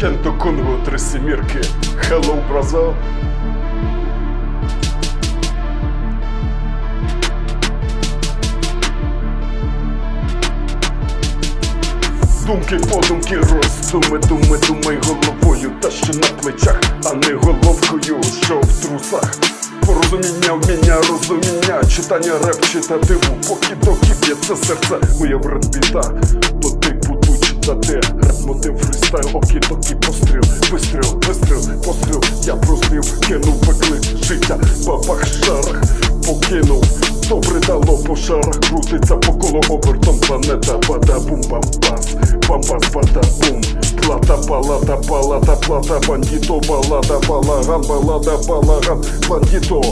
Кенто Конго, три семірки. Hello, браза. Думки, подумки, роздуми, думи, думай головою, та що на плечах, а не головкою, що в трусах. Порозуміння, вміння, розуміння, читання, реп, читативу, поки доки б'ється серце, моє братбіта, то ти буду читати, реп, мотив, фрістайл, бабах, шарах, покинув. Добре дало по шарах, крутиться по коло обертом планета. Бада-бум, бамбас, бамбас, бада-бум Плата, палата, палата, плата, бандіто, балада, балаган, балада, балаган, бандіто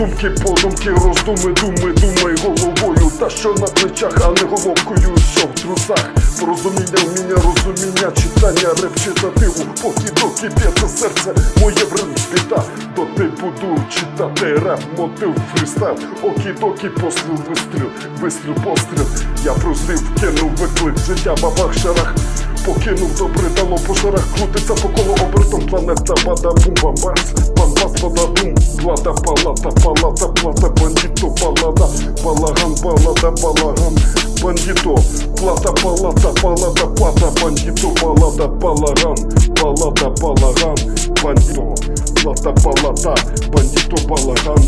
Думки, подумки, роздуми, думи, думай головою. Та що на плечах, а не головкою, що в трусах. Порозуміння, вміння, розуміння, читання, реп, читативу Поки доки б'ється серце, моє біта То ти буду читати реп, мотив, фрістайл Окі-докі, постріл, вистріл, вистріл, постріл. Я прозрів, кинув виклик, життя, бабах, шарах Покинув добре дало по шарах, крутиться по коло обертом планета бада бум бамбас, бамбас бада бум, плата палата, палата, плата, бандіто, балада, балаган, балада, балаган, бандіто, плата палата, палата, плата, бандіто, балада, балаган, балада, балаган, бандіто, плата палата, бандіто, балаган.